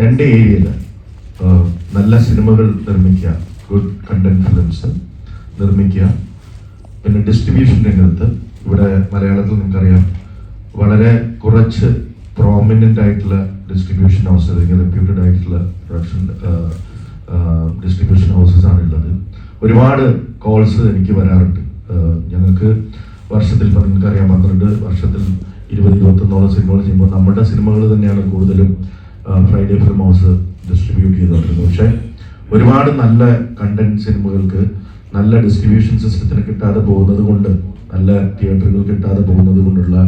രണ്ട് ഏരിയയിൽ നല്ല സിനിമകൾ നിർമ്മിക്കുക ഗുഡ് കണ്ടന്റ് ഫിലിംസ് നിർമ്മിക്കുക. പിന്നെ ഡിസ്ട്രിബ്യൂഷൻ രംഗത്ത് ഇവിടെ മലയാളത്തിൽ നിങ്ങൾക്കറിയാം വളരെ കുറച്ച് പ്രോമിനന്റ് ആയിട്ടുള്ള ഡിസ്ട്രിബ്യൂഷൻ ഹൗസ് അല്ലെങ്കിൽ റെപ്യൂട്ടഡ് ആയിട്ടുള്ള പ്രൊഡക്ഷൻ ഡിസ്ട്രിബ്യൂഷൻ ഹൗസസ് ആണ് ഉള്ളത്. ഒരുപാട് കോൾസ് എനിക്ക് വരാറുണ്ട്. ഞങ്ങൾക്ക് വർഷത്തിൽ ഇപ്പം നിങ്ങൾക്കറിയാം പന്ത്രണ്ട് വർഷത്തിൽ ഇരുപത് ഇരുപത്തൊന്നോളം സിനിമകൾ ചെയ്യുമ്പോൾ നമ്മുടെ സിനിമകൾ തന്നെയാണ് കൂടുതലും ഫ്രൈഡേ ഫിലിം ഹൗസ് ഡിസ്ട്രിബ്യൂട്ട് ചെയ്തിട്ടുണ്ട് പക്ഷേ ഒരുപാട് നല്ല കണ്ടന്റ് സിനിമകൾക്ക് നല്ല ഡിസ്ട്രിബ്യൂഷൻ സിസ്റ്റത്തിന് കിട്ടാതെ പോകുന്നത് കൊണ്ട് നല്ല തിയേറ്ററുകൾ കിട്ടാതെ പോകുന്നത് കൊണ്ടുള്ള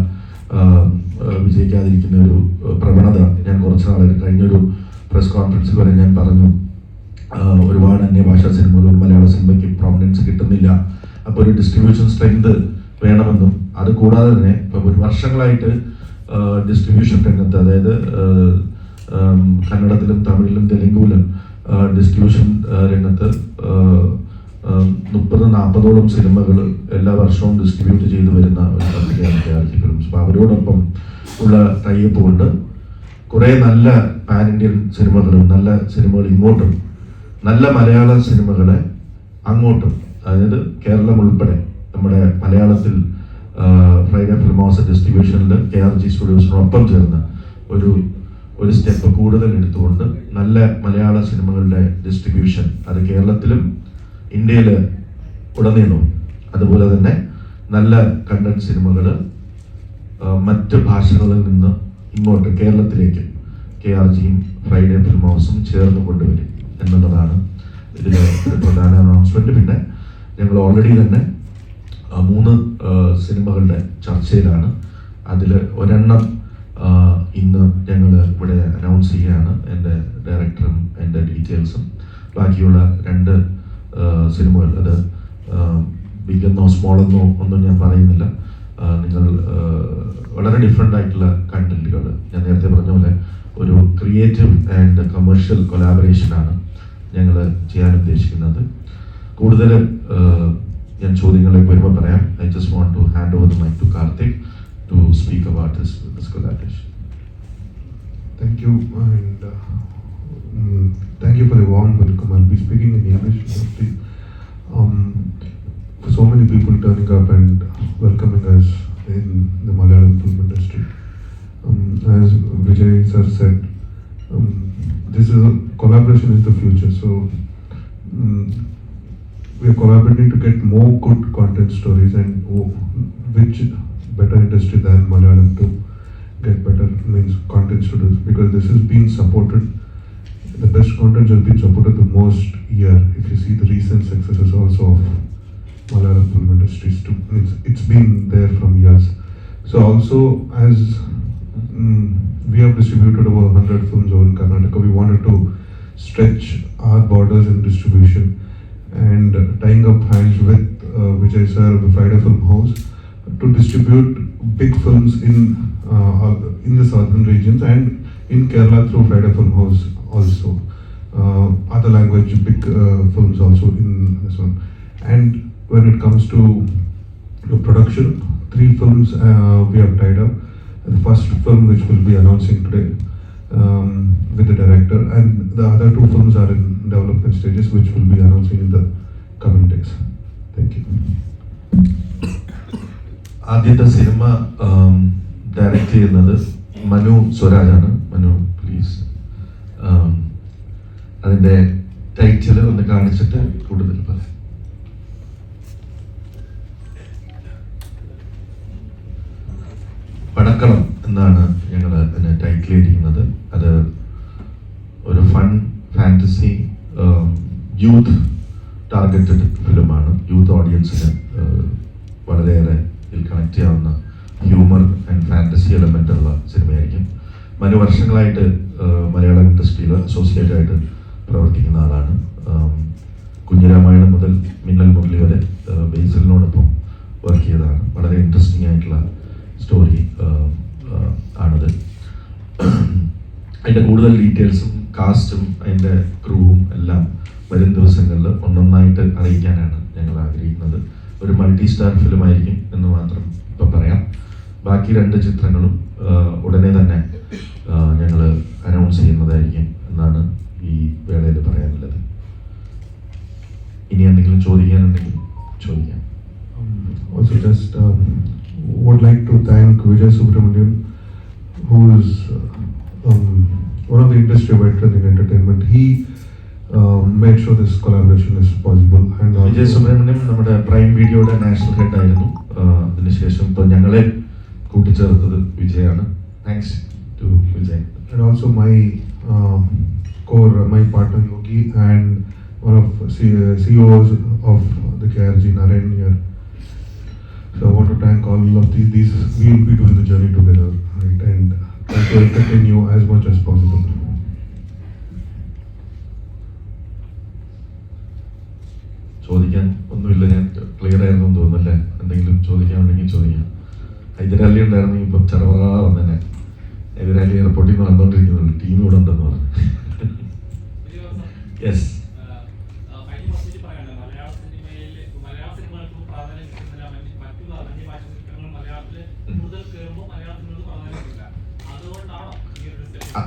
വിജയിക്കാതിരിക്കുന്ന ഒരു പ്രവണത ഞാൻ കുറച്ച് നാളെ കഴിഞ്ഞൊരു പ്രസ് കോൺഫറൻസിൽ വരെ ഞാൻ പറഞ്ഞു. ഒരുപാട് അന്യഭാഷാ സിനിമകൾ മലയാള സിനിമയ്ക്ക് പ്രോമിനൻസ് കിട്ടുന്നില്ല. അപ്പോൾ ഒരു ഡിസ്ട്രിബ്യൂഷൻ സ്ട്രെങ്ത് വേണമെന്നും അത് കൂടാതെ തന്നെ ഇപ്പം ഒരു വർഷങ്ങളായിട്ട് ഡിസ്ട്രിബ്യൂഷൻ രംഗത്ത് അതായത് കന്നഡത്തിലും തമിഴിലും തെലുങ്കുവിലും ഡിസ്ട്രിബ്യൂഷൻ രംഗത്ത് മുപ്പത് നാൽപ്പതോളം സിനിമകൾ എല്ലാ വർഷവും ഡിസ്ട്രിബ്യൂട്ട് ചെയ്തു വരുന്ന ഒരു കമ്പനിയാണ് കെ ആർ ജി ഫിലിംസ് അപ്പോൾ അവരോടൊപ്പം ഉള്ള ടൈപ്പ് കൊണ്ട് കുറേ നല്ല പാൻ ഇന്ത്യൻ സിനിമകളും നല്ല സിനിമകൾ ഇങ്ങോട്ടും നല്ല മലയാള സിനിമകളെ അങ്ങോട്ടും അതായത് കേരളം ഉൾപ്പെടെ നമ്മുടെ മലയാളത്തിൽ ഫ്രൈഡേ ഫിലിം ഹൗസ് ഡിസ്ട്രിബ്യൂഷനിൽ കെ ആർ ജി സ്റ്റുഡിയോസിനോടൊപ്പം ചേർന്ന് ഒരു ഒരു സ്റ്റെപ്പ് കൂടുതൽ എടുത്തുകൊണ്ട് നല്ല മലയാള സിനിമകളുടെ ഡിസ്ട്രിബ്യൂഷൻ അത് കേരളത്തിലും ഇന്ത്യയിൽ ഉടനീളവും അതുപോലെ തന്നെ നല്ല കണ്ടന്റ് സിനിമകൾ മറ്റ് ഭാഷകളിൽ നിന്ന് ഇങ്ങോട്ട് കേരളത്തിലേക്ക് കെ ആർ ജിയും ഫ്രൈഡേ ഫിലിം ഹൗസും ചേർന്ന് കൊണ്ടുവരും എന്നുള്ളതാണ് ഇതിലെ പ്രധാന അനൗൺസ്മെന്റ് പിന്നെ ഞങ്ങൾ ഓൾറെഡി തന്നെ മൂന്ന് സിനിമകളുടെ ചർച്ചയിലാണ് അതിൽ ഒരെണ്ണം ഇന്ന് ഞങ്ങൾ ഇവിടെ അനൗൺസ് ചെയ്യുകയാണ് എന്റെ ഡയറക്ടറും എന്റെ ഡീറ്റെയിൽസും ബാക്കിയുള്ള രണ്ട് സിനിമകൾ അത് ബിഗെന്നോ സ്മോളെന്നോ ഒന്നും ഞാൻ പറയുന്നില്ല. നിങ്ങൾ വളരെ ഡിഫറെന്റ് ആയിട്ടുള്ള കണ്ടന്റുകൾ ഞാൻ നേരത്തെ പറഞ്ഞ പോലെ ഒരു ക്രിയേറ്റീവ് ആൻഡ് കമേഴ്ഷ്യൽ കൊലാബറേഷനാണ് ഞങ്ങൾ ചെയ്യാൻ ഉദ്ദേശിക്കുന്നത്. കൂടുതൽ ഞാൻ ചോദ്യങ്ങളെ വരുമ്പോൾ പറയാം. I just want to hand over mike to Karthik to speak about this this collaboration Thank you, and uh, mm, thank you for the warm welcome. I'll be speaking in English mostly. Um, for so many people turning up and welcoming us in the Malayalam film industry. Um, as Vijay sir said, um, this is a collaboration is the future. So mm we are collaborating to get more good content stories and oh, which better industry than Malayalam to get better means content studios because this is being supported. The best content has been supported the most year if you see the recent successes also of Malayalam film industries too. It's, it's been there from years. So also as mm, we have distributed over 100 films over in Karnataka we wanted to stretch our borders in distribution and tying up hands with uh, Vijay sir the Friday Film House to distribute big films in uh, in the southern regions and in Kerala through Friday Film House also. Uh, other language big uh, films also in this one. And when it comes to the production, three films uh, we have tied up. The first film which we'll be announcing today um, with the director, and the other two films are in development stages, which we'll be announcing in the coming days. Thank you. ആദ്യത്തെ സിനിമ direct ചെയ്യുന്നത് മനു സ്വരാജാണ്. Manu please അതിന്റെ title ഒന്ന് കാണിച്ചിട്ട് കൂടുതൽ പറയാം. പടക്കളം എന്നാണ് ഞങ്ങൾ അതിന് ടൈറ്റിൽ ചെയ്തിരിക്കുന്നത്. അത് ഒരു ഫൺ ഫാന്റസി യൂത്ത് ടാർഗറ്റഡ് ഫിലിമാണ് യൂത്ത് ഓഡിയൻസിന് വളരെയേറെ കണക്ട് ചെയ്യാവുന്ന ഹ്യൂമർ ആൻഡ് ഫാന്റസി എലമെന്റ് ഉള്ള സിനിമയായിരിക്കും. മനു വർഷങ്ങളായിട്ട് മലയാളം ഇൻഡസ്ട്രിയിൽ അസോസിയേറ്റ് ആയിട്ട് പ്രവർത്തിക്കുന്ന ആളാണ്. കുഞ്ഞിരാമായണം മുതൽ മിന്നൽ മുരളി വരെ ബേസിലിനോടൊപ്പം വർക്ക് ചെയ്തതാണ്. വളരെ ഇൻട്രസ്റ്റിംഗ് ആയിട്ടുള്ള സ്റ്റോറി ആണത്. അതിന്റെ കൂടുതൽ ഡീറ്റെയിൽസും കാസ്റ്റും അതിന്റെ ക്രൂവും എല്ലാം വരും ദിവസങ്ങളിൽ ഒന്നൊന്നായിട്ട് അറിയിക്കാനാണ് ഞങ്ങൾ ആഗ്രഹിക്കുന്നത്. ഒരു മൾട്ടി സ്റ്റാർ ഫിലിമായിരിക്കും എന്ന് മാത്രം ഇപ്പം പറയാം. ബാക്കി രണ്ട് ചിത്രങ്ങളും ഉടനെ തന്നെ ഞങ്ങൾ അനൗൺസ് ചെയ്യുന്നതായിരിക്കും എന്നാണ് ഈ വേളയിൽ പറയാനുള്ളത്. ഇനി എന്തെങ്കിലും ചോദിക്കാനുണ്ടെങ്കിൽ ചോദിക്കാം. Um, also just uh, would like to thank Vijay Subramanian, who is uh, um, one of the industry veteran in entertainment. He um, sure this collaboration is possible. And also- Vijay Subrahmanyam നമ്മുടെ prime വീഡിയോയുടെ national head ആയിരുന്നു അതിനുശേഷം ഇപ്പോൾ ഞങ്ങളെ കൂട്ടിച്ചേർത്തത് വിജയാണ് thanks to Vijay and also my um, core, my partner Yogi, and one of uh, CEOs of the KRG, Naren here. So I want to thank all of these. These we will be doing the journey together, right? And try to continue as much as possible. ചോദിക്കാൻ ഒന്നുമില്ല ഞാൻ clear ആയിരുന്നു എന്ന് തോന്നുന്നല്ലേ? എന്തെങ്കിലും ചോദിക്കാനുണ്ടെങ്കിൽ ചോദിക്കാം. ഹൈദരാലി ഉണ്ടായിരുന്നു ഇപ്പം ചെറുപറ വന്നെ ഹൈദരാലി എയർപോർട്ടിൽ നിന്ന് നടന്നുകൊണ്ടിരിക്കുന്നുണ്ട് ടീം ഇവിടെ ഉണ്ടെന്ന് പറഞ്ഞു. യെസ്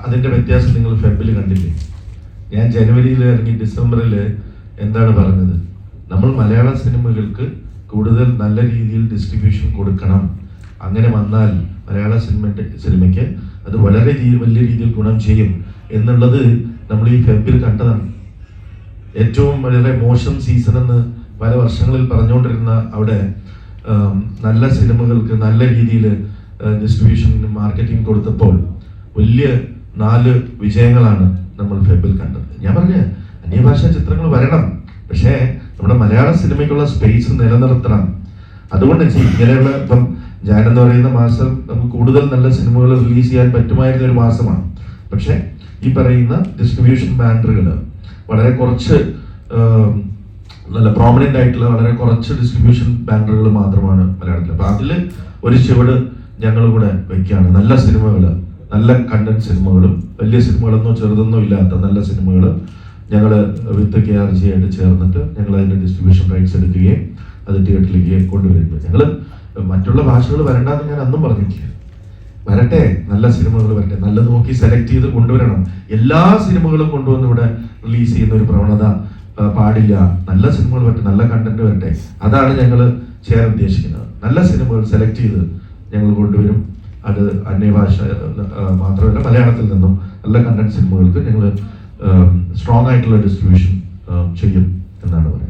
അതിന്റെ വ്യത്യാസം നിങ്ങൾ ഫെബിൽ കണ്ടില്ലേ? ഞാൻ ജനുവരിയിൽ ഇറങ്ങി ഡിസംബറിൽ എന്താണ് പറഞ്ഞത്? മലയാള സിനിമകൾക്ക് കൂടുതൽ നല്ല രീതിയിൽ ഡിസ്ട്രിബ്യൂഷൻ കൊടുക്കണം. അങ്ങനെ വന്നാൽ മലയാള സിനിമ സിനിമയ്ക്ക് അത് വളരെ വലിയ രീതിയിൽ ഗുണം ചെയ്യും. എന്നുള്ളത് നമ്മൾ ഈ ഫെബിൽ കണ്ടതാണ്. ഏറ്റവും വളരെ മോശം സീസൺ എന്ന് പല വർഷങ്ങളിൽ പറഞ്ഞുകൊണ്ടിരുന്ന അവിടെ നല്ല സിനിമകൾക്ക് നല്ല രീതിയിൽ ഡിസ്ട്രിബ്യൂഷൻ മാർക്കറ്റിംഗ് കൊടുത്തപ്പോൾ വലിയ നാല് വിജയങ്ങളാണ് നമ്മൾ ഫെബിൽ കണ്ടത്. ഞാൻ പറഞ്ഞ അന്യഭാഷാ ചിത്രങ്ങൾ വരണം. പക്ഷേ നമ്മുടെ മലയാള സിനിമയ്ക്കുള്ള സ്പേസ് നിലനിർത്തണം. അതുകൊണ്ട് ഇങ്ങനെയുള്ള ഇപ്പം ജാൻ എന്ന് പറയുന്ന മാസം നമുക്ക് കൂടുതൽ നല്ല സിനിമകൾ റിലീസ് ചെയ്യാൻ പറ്റുമായിരുന്ന ഒരു മാസമാണ്. പക്ഷേ ഈ പറയുന്ന ഡിസ്ട്രിബ്യൂഷൻ ബാനറുകൾ വളരെ കുറച്ച് നല്ല പ്രോമിനന്റ് ആയിട്ടുള്ള വളരെ കുറച്ച് ഡിസ്ട്രിബ്യൂഷൻ ബാനറുകൾ മാത്രമാണ് മലയാളത്തിൽ. അപ്പൊ അതിൽ ഒരു ചുവട് ഞങ്ങൾ കൂടെ വെക്കുകയാണ്. നല്ല സിനിമകൾ നല്ല കണ്ടന്റ് സിനിമകളും വലിയ സിനിമകളൊന്നും ചെറുതൊന്നും ഇല്ലാത്ത നല്ല സിനിമകൾ ഞങ്ങൾ വിത്ത് കെ ആർ ജി ആയിട്ട് ചേർന്നിട്ട് ഞങ്ങൾ അതിന്റെ ഡിസ്ട്രിബ്യൂഷൻ റൈറ്റ്സ് എടുക്കുകയും അത് തിയേറ്ററിലേക്ക് കൊണ്ടുവരുമ്പോൾ ഞങ്ങൾ മറ്റുള്ള ഭാഷകൾ വരണ്ടെന്ന് ഞാൻ അന്നും പറഞ്ഞിട്ടില്ല. വരട്ടെ നല്ല സിനിമകൾ വരട്ടെ നല്ല നോക്കി സെലക്ട് ചെയ്ത് കൊണ്ടുവരണം. എല്ലാ സിനിമകളും കൊണ്ടുവന്ന് ഇവിടെ റിലീസ് ചെയ്യുന്ന ഒരു പ്രവണത പാടില്ല. നല്ല സിനിമകൾ വരട്ടെ നല്ല കണ്ടന്റ് വരട്ടെ. അതാണ് ഞങ്ങൾ ചെയ്യാൻ ഉദ്ദേശിക്കുന്നത്. നല്ല സിനിമകൾ സെലക്ട് ചെയ്ത് ഞങ്ങൾ കൊണ്ടുവരും. അത് അന്യഭാഷ മാത്രമല്ല മലയാളത്തിൽ നിന്നും നല്ല കണ്ടന്റ് സിനിമകൾക്ക് ഞങ്ങൾ സ്ട്രോങ് ആയിട്ടുള്ള ഡിസ്ട്രിബ്യൂഷൻ ചെയ്യും എന്നാണ് പറയുന്നത്.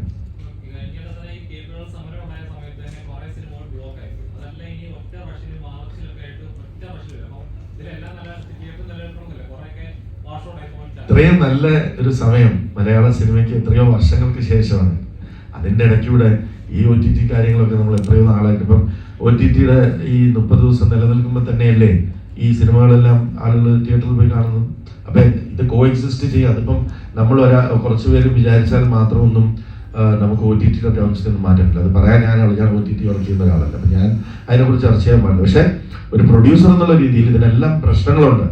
ഇത്രയും നല്ല ഒരു സമയം മലയാള സിനിമയ്ക്ക് എത്രയോ വർഷങ്ങൾക്ക് ശേഷമാണ്. അതിന്റെ ഇടയ്ക്കൂടെ ഈ ഒ ടി ടി കാര്യങ്ങളൊക്കെ നമ്മൾ എത്രയോ നാളായിട്ട്. ഇപ്പം ഒ ടി ടിയുടെ ഈ മുപ്പത് ദിവസം നിലനിൽക്കുമ്പോൾ തന്നെയല്ലേ ഈ സിനിമകളെല്ലാം ആളുകൾ തിയേറ്ററിൽ പോയി കാണുന്നു. അപ്പൊ ഇത് കോ എക്സിസ്റ്റ് ചെയ്യുക അതിപ്പം നമ്മൾ ഒരാ കുറച്ച് പേര് വിചാരിച്ചാൽ മാത്രമൊന്നും നമുക്ക് ഒ ടി ടിയുടെ ടേംസിൽ നിന്ന് മാറ്റാൻ പറ്റില്ല അത് പറയാൻ ഞാനാണ് ഞാൻ ഒ ടി ടി വർക്ക് ചെയ്യുന്ന ഒരാളല്ല. അപ്പൊ ഞാൻ അതിനെക്കുറിച്ച് ചർച്ച ചെയ്യാൻ പാടില്ല. പക്ഷേ ഒരു പ്രൊഡ്യൂസർ എന്നുള്ള രീതിയിൽ ഇതിനെല്ലാം പ്രശ്നങ്ങളുണ്ട്.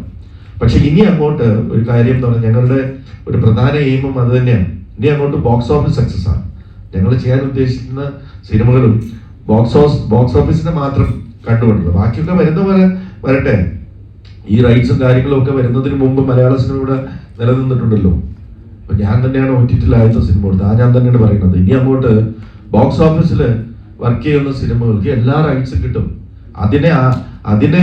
പക്ഷെ ഇനി അങ്ങോട്ട് ഒരു കാര്യം എന്ന് പറഞ്ഞാൽ ഞങ്ങളുടെ ഒരു പ്രധാന എയിമും അത് തന്നെയാണ്. ഇനി അങ്ങോട്ട് ബോക്സ് ഓഫീസ് സക്സസ് ആണ്. ഞങ്ങൾ ചെയ്യാൻ ഉദ്ദേശിക്കുന്ന സിനിമകളും ബോക്സ് ഓഫീസ് ബോക്സ് ഓഫീസിനെ മാത്രം കണ്ടുകൊണ്ടുള്ളത് ബാക്കിയൊക്കെ വരുന്ന പോലെ വരട്ടെ. ഈ റൈറ്റ്സും കാര്യങ്ങളും ഒക്കെ വരുന്നതിന് മുമ്പ് മലയാള സിനിമ ഇവിടെ നിലനിന്നിട്ടുണ്ടല്ലോ. അപ്പൊ ഞാൻ തന്നെയാണ് ഒ ആദ്യത്തെ സിനിമ കൊടുത്തത് ആ ഞാൻ തന്നെയാണ് പറയുന്നത്. ഇനി അങ്ങോട്ട് ബോക്സ് ഓഫീസിൽ വർക്ക് ചെയ്യുന്ന സിനിമകൾക്ക് എല്ലാ റൈറ്റ്സും കിട്ടും. അതിനെ അതിനെ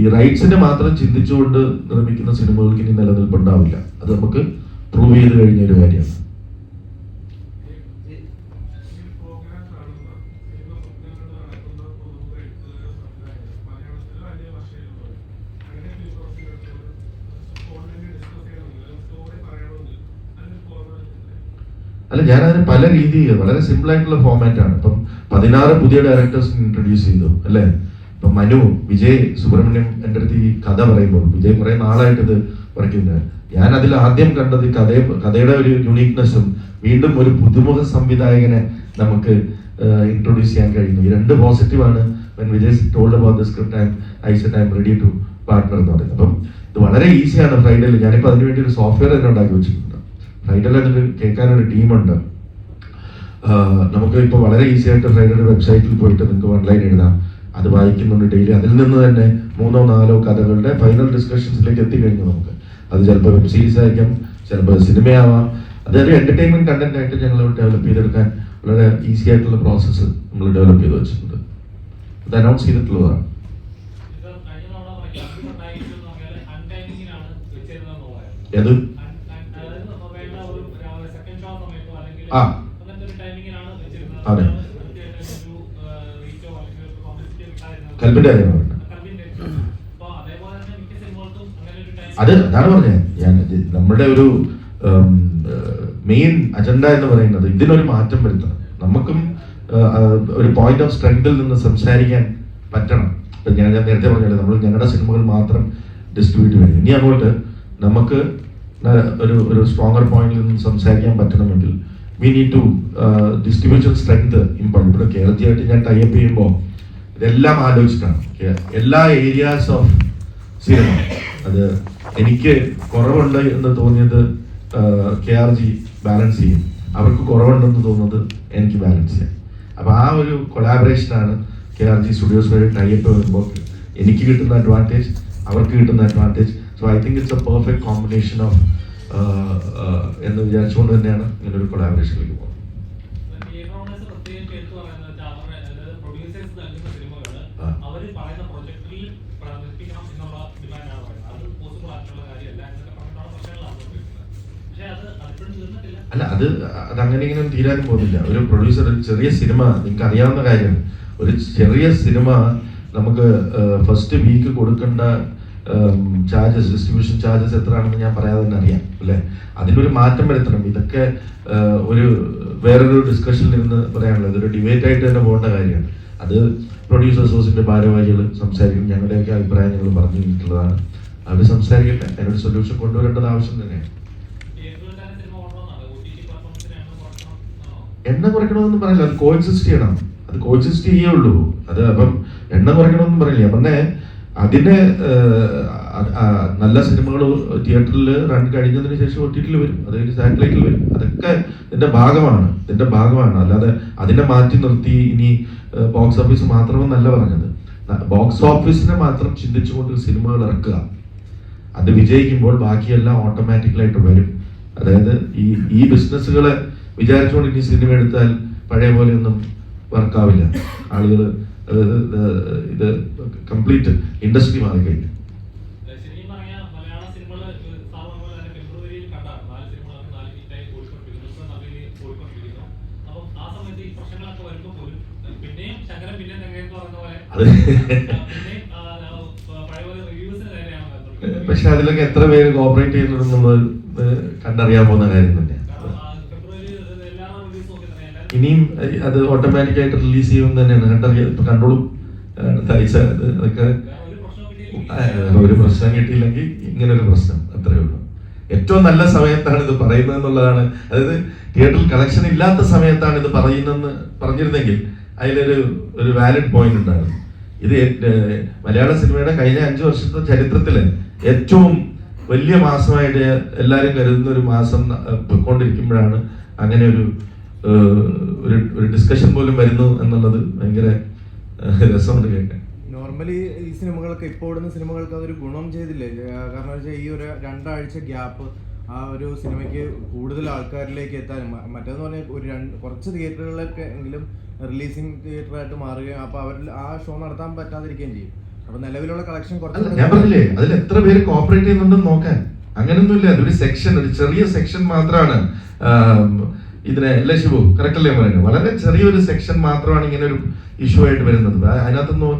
ഈ റൈറ്റ്സിനെ മാത്രം ചിന്തിച്ചുകൊണ്ട് നിർമ്മിക്കുന്ന സിനിമകൾക്ക് ഇനി നിലനിൽപ്പുണ്ടാവില്ല. അത് നമുക്ക് പ്രൂവ് ചെയ്ത് കഴിഞ്ഞ ഒരു കാര്യമാണ്. അതിന് പല രീതിയിൽ വളരെ സിമ്പിൾ ആയിട്ടുള്ള ഫോർമാറ്റ് ആണ്. ഇപ്പം പതിനാറ് പുതിയ ഡയറക്ടേഴ്സ് ഇൻട്രൊഡ്യൂസ് ചെയ്തു അല്ലേ? ഇപ്പം മനു വിജയ് സുബ്രഹ്മണ്യം എന്റെ അടുത്ത് ഈ കഥ പറയുമ്പോൾ വിജയ് കുറെ നാളായിട്ട് ഇത് പറയുന്നത് ഞാൻ അതിൽ ആദ്യം കണ്ടത് കഥ കഥയെ കഥയുടെ ഒരു യുണീക്നെസ്സും വീണ്ടും ഒരു പുതുമുഖ സംവിധായകനെ നമുക്ക് ഇൻട്രൊഡ്യൂസ് ചെയ്യാൻ കഴിയുന്നു. ഈ രണ്ട് പോസിറ്റീവാണ് Vijay told about the script and I said I'm ready to partner എന്ന് പറയുന്നത്. അപ്പം ഇത് വളരെ ഈസിയാണ് ഫ്രൈഡേയിൽ ഞാനിപ്പോൾ അതിനുവേണ്ടി ഒരു സോഫ്റ്റ്വെയർ തന്നെ ഉണ്ടാക്കി വെച്ചിട്ടുണ്ട്. അതിന് കേൾക്കാനൊരു ടീമുണ്ട്. നമുക്ക് ഇപ്പോൾ വളരെ ഈസി ആയിട്ട് ഫ്രൈഡേയുടെ വെബ്സൈറ്റിൽ പോയിട്ട് നിങ്ങൾക്ക് ഓൺലൈൻ എഴുതാം. അത് വായിക്കുന്നുണ്ട് ഡെയിലി അതിൽ നിന്ന് തന്നെ മൂന്നോ നാലോ കഥകളുടെ ഫൈനൽ ഡിസ്കഷൻസിലേക്ക് എത്തിക്കഴിഞ്ഞു നമുക്ക്. അത് ചിലപ്പോൾ വെബ് സീരീസ് ആയിരിക്കാം ചിലപ്പോൾ സിനിമയാവാം അതൊരു എന്റർടൈൻമെന്റ് കണ്ടന്റ് ആയിട്ട് ഞങ്ങൾ ഡെവലപ്പ് ചെയ്തെടുക്കാൻ വളരെ ഈസി ആയിട്ടുള്ള പ്രോസസ്സ് നമ്മൾ ഡെവലപ്പ് ചെയ്ത് വെച്ചിട്ടുണ്ട്. അത് അനൗൺസ് ചെയ്തിട്ടുള്ളതാണ് ഇത് മിക്ക അതെ. ഒരു ടൈം അത് അതാണ് പറഞ്ഞത്. നമ്മുടെ ഒരു മെയിൻ അജണ്ട എന്ന് പറയുന്നത് ഇതിനൊരു മാറ്റം വരുത്തണം. നമുക്കും ആ, ആ, ഒരു പോയിന്റ് ഓഫ് സ്ട്രെങ്തിൽ നിന്ന് സംസാരിക്കാൻ പറ്റണം. ഞാൻ ഞാൻ നേരത്തെ പറഞ്ഞല്ലോ നമ്മൾ ഞങ്ങളുടെ സിനിമകൾ മാത്രം ഡിസ്ട്രിബ്യൂട്ട് ചെയ്യും ഇനി അങ്ങോട്ട് നമുക്ക് ഒരു ഒരു സ്ട്രോങ്ങർ പോയിന്റിൽ നിന്ന് സംസാരിക്കാൻ പറ്റണമെങ്കിൽ we need to distribution strength important ഇവിടെ കേരളത്തിലായിട്ട് ഞാൻ ടൈപ്പ് ചെയ്യുമ്പോൾ ഇതെല്ലാം ആലോചിച്ചിട്ടാണ് എല്ലാ ഏരിയാസ് ഓഫ് സിനിമ അത് എനിക്ക് കുറവുണ്ട് എന്ന് തോന്നിയത് കെ ആർ ജി ബാലൻസ് ചെയ്യും. അവർക്ക് കുറവുണ്ടെന്ന് തോന്നുന്നത് എനിക്ക് ബാലൻസ് ചെയ്യാം അപ്പോൾ ആ ഒരു കൊളാബറേഷനാണ് കെ ആർ ജി സ്റ്റുഡിയോസ് വഴി ടൈപ്പ് വരുമ്പോൾ എനിക്ക് കിട്ടുന്ന അഡ്വാന്റേജ് അവർക്ക് കിട്ടുന്ന advantage so I think it's a perfect combination of എന്ന് വിചാരിച്ചുകൊണ്ട് തന്നെയാണ് ഇങ്ങനെ ഒരു കൊളാബറേഷനിലേക്ക് പോകുന്നത് അല്ല അത് അത് അങ്ങനെ ഇങ്ങനെ തീരാനും പോകുന്നില്ല. ഒരു പ്രൊഡ്യൂസർ ഒരു ചെറിയ സിനിമ നിങ്ങൾക്ക് അറിയാവുന്ന കാര്യമാണ് ഒരു ചെറിയ സിനിമ നമുക്ക് ഫസ്റ്റ് വീക്ക് കൊടുക്കേണ്ട ചാർജസ് ഡിസ്ട്രിബ്യൂഷൻ ചാർജസ് എത്രയാണെന്ന് ഞാൻ പറയാതെ തന്നെ അറിയാം അല്ലേ? അതിനൊരു മാറ്റം വരുത്തണം. ഇതൊക്കെ ഒരു വേറൊരു ഡിസ്കഷനിൽ നിന്ന് പറയാനുള്ളത് ഒരു ഡിബേറ്റ് ആയിട്ട് തന്നെ പോകേണ്ട കാര്യമാണ്. അത് പ്രൊഡ്യൂസർ സോഴ്സിന്റെ ഭാരവാഹികൾ സംസാരിക്കും. ഞങ്ങളുടെയൊക്കെ അഭിപ്രായം ഞങ്ങൾ പറഞ്ഞു കഴിഞ്ഞിട്ടുള്ളതാണ്. അവർ സംസാരിക്കട്ടെ. അതിനൊരു സൊല്യൂഷൻ കൊണ്ടുവരേണ്ടത് ആവശ്യം തന്നെയാണ്. എണ്ണം കുറയ്ക്കണമെന്ന് പറയില്ല അത് കോഎക്സിസ്റ്റ് ചെയ്യണം. അത് കോഎക്സിസ്റ്റ് ചെയ്യേ ഉള്ളൂ. അത് അപ്പം എണ്ണ കുറയ്ക്കണമെന്ന് പറയില്ല പറഞ്ഞേ അതിന് ഏഹ്, അ- ആ, നല്ല സിനിമകൾ തിയേറ്ററിൽ റൺ കഴിഞ്ഞതിന് ശേഷം ഒ ടി ടിയിൽ വരും. അത് കഴിഞ്ഞ് സാറ്റലൈറ്റിൽ വരും. അതൊക്കെ ഇതിന്റെ ഭാഗമാണ്. ഇതിന്റെ ഭാഗമാണ്. അല്ലാതെ അതിനെ മാറ്റി നിർത്തി ഇനി ബോക്സ് ഓഫീസ് മാത്രമെന്നല്ല പറഞ്ഞത്. ബോക്സ് ഓഫീസിനെ മാത്രം ചിന്തിച്ചുകൊണ്ട് സിനിമകൾ ഇറക്കുക. അത് വിജയിക്കുമ്പോൾ ബാക്കിയെല്ലാം ഓട്ടോമാറ്റിക്കലായിട്ട് വരും. അതായത് ഈ ഈ ബിസിനസ്സുകളെ വിചാരിച്ചുകൊണ്ട് ഇനി സിനിമ എടുത്താൽ പഴയ പോലെ ഒന്നും വർക്കാവില്ല ആളുകൾ ഇത് കംപ്ലീറ്റ് ഇൻഡസ്ട്രി മാറി കഴിഞ്ഞു. പക്ഷെ അതിലൊക്കെ എത്ര പേര് കോപ്പറേറ്റ് ചെയ്യുന്നുണ്ടെന്നുള്ളത് കണ്ടറിയാൻ പോകുന്ന കാര്യം തന്നെയാണ് തന്നെ ഇനിയും അത് ഓട്ടോമാറ്റിക് ആയിട്ട് റിലീസ് ചെയ്യുമെന്ന് തന്നെയാണ്. കണ്ടറിയ ഇപ്പൊ അത് അതൊക്കെ ഒരു പ്രശ്നം കിട്ടിയില്ലെങ്കിൽ ഇങ്ങനെ ഒരു പ്രശ്നം അത്രയേ ഉള്ളൂ. ഏറ്റവും നല്ല സമയത്താണ് ഇത് പറയുന്നത് എന്നുള്ളതാണ്. അതായത് തിയേറ്ററിൽ കളക്ഷൻ ഇല്ലാത്ത സമയത്താണ് ഇത് പറയുന്നതെന്ന് പറഞ്ഞിരുന്നെങ്കിൽ അതിലൊരു ഒരു വാലിഡ് പോയിന്റ് ഉണ്ടായിരുന്നു. ഇത് മലയാള സിനിമയുടെ കഴിഞ്ഞ അഞ്ചു വർഷത്തെ ചരിത്രത്തിൽ ഏറ്റവും വലിയ മാസമായിട്ട് എല്ലാവരും കരുതുന്ന ഒരു മാസം പൊയ്ക്കൊണ്ടിരിക്കുമ്പോഴാണ് അങ്ങനെ ഒരു ഒരു ഡിസ്കഷൻ പോലും വരുന്നു എന്നുള്ളത് ഭയങ്കര രസമുണ്ട് കേൾക്കാൻ. നോർമലി ഈ സിനിമകൾക്ക് ഇപ്പോൾ ഓടുന്ന സിനിമകൾക്ക് അതൊരു ഗുണം ചെയ്തില്ലേ? കാരണം വെച്ചാൽ ഈ ഒരു രണ്ടാഴ്ച ഗ്യാപ്പ് ആ ഒരു സിനിമയ്ക്ക് കൂടുതൽ ആൾക്കാരിലേക്ക് എത്താനും മറ്റേന്ന് പറഞ്ഞാൽ ഒരു രണ്ട് കുറച്ച് തിയേറ്ററുകളിലൊക്കെ എങ്കിലും റിലീസിങ് തിയേറ്ററായിട്ട് മാറുകയും അപ്പോൾ അവരിൽ ആ ഷോ നടത്താൻ പറ്റാതിരിക്കുകയും ചെയ്യും. അപ്പോൾ നിലവിലുള്ള കളക്ഷൻ കുറച്ച് ഞാൻ പറഞ്ഞില്ലേ അതിൽ എത്ര പേര് കോപ്പറേറ്റ് ചെയ്യുന്നുണ്ടെന്ന് നോക്കാൻ. അങ്ങനെയൊന്നുമില്ല അതൊരു സെക്ഷൻ ഒരു ചെറിയ സെക്ഷൻ മാത്രമാണ് ഇതിനെ അല്ലേ ശിവു? കറക്റ്റ് അല്ലേ പറയുന്നത്? വളരെ ചെറിയൊരു സെക്ഷൻ മാത്രമാണ് ഇങ്ങനെ ഒരു ഇഷ്യൂ ആയിട്ട് വരുന്നത്. അതിനകത്തൊന്നും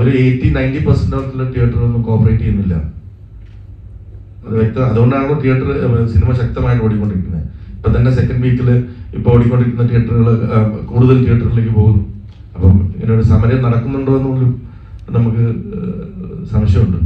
ഒരു എയ്റ്റി നയന്റി പെർസെന്റ് ഓഫ് തിയേറ്ററൊന്നും കോപ്പറേറ്റ് ചെയ്യുന്നില്ല. അത് വ്യക്തം അതുകൊണ്ടാണല്ലോ തിയേറ്റർ സിനിമ ശക്തമായിട്ട് ഓടിക്കൊണ്ടിരിക്കുന്നത്. ഇപ്പൊ തന്നെ സെക്കൻഡ് വീക്കിൽ ഇപ്പൊ ഓടിക്കൊണ്ടിരിക്കുന്ന തിയേറ്ററുകൾ കൂടുതൽ തിയേറ്ററിലേക്ക് പോകുന്നു. അപ്പം ഇങ്ങനെ ഒരു സമരം നടക്കുന്നുണ്ടോ എന്നുള്ളൂ നമുക്ക് സംശയമുണ്ട്.